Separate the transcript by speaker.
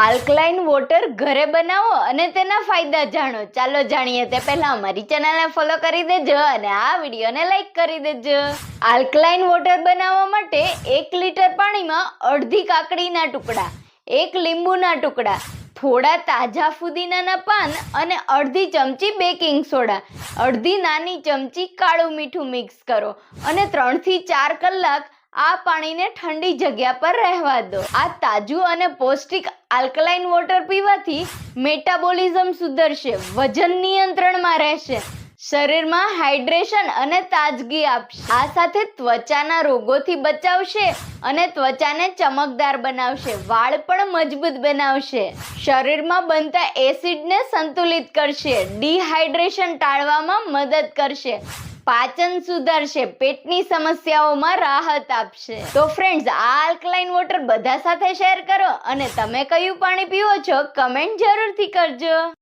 Speaker 1: Alkaline water ઘરે બનાવો અને તેના ફાયદા જાણો. ચાલો જાણીએ તે પહેલા અમારી ચેનલને ફોલો કરી દેજો અને આ વિડીયોને લાઈક કરી દેજો. આલ્કલાઇન વોટર બનાવવા માટે એક લીટર પાણીમાં અડધી કાકડીના ટુકડા, એક લીંબુના ટુકડા, થોડા તાજા ફુદીનાના પાન અને અડધી ચમચી બેકિંગ સોડા, અડધી નાની ચમચી કાળું મીઠું મિક્સ કરો અને ત્રણથી ચાર કલાક આ પાણીને ઠંડી જગ્યા પર રહેવા દો. આ તાજું અને પૌષ્ટિક આલ્કલાઇન વોટર પીવાથી મેટાબોલિઝમ સુધરશે, વજન નિયંત્રણમાં રહેશે, શરીરમાં હાઇડ્રેશન અને તાજગી આપશે. આ સાથે ત્વચાના રોગોથી બચાવશે અને ત્વચાને ચમકદાર બનાવશે, વાળ પણ મજબૂત બનાવશે. શરીરમાં બનતા એસિડને સંતુલિત કરશે, ડિહાઇડ્રેશન ટાળવામાં મદદ કરશે પાચન સુધારશે, પેટની સમસ્યાઓમાં રાહત આપશે. તો ફ્રેન્ડ્સ આ આલ્કલાઇન વોટર બધા સાથે શેર કરો અને તમે કયું પાણી પીવો છો કમેન્ટ જરૂરથી કરજો.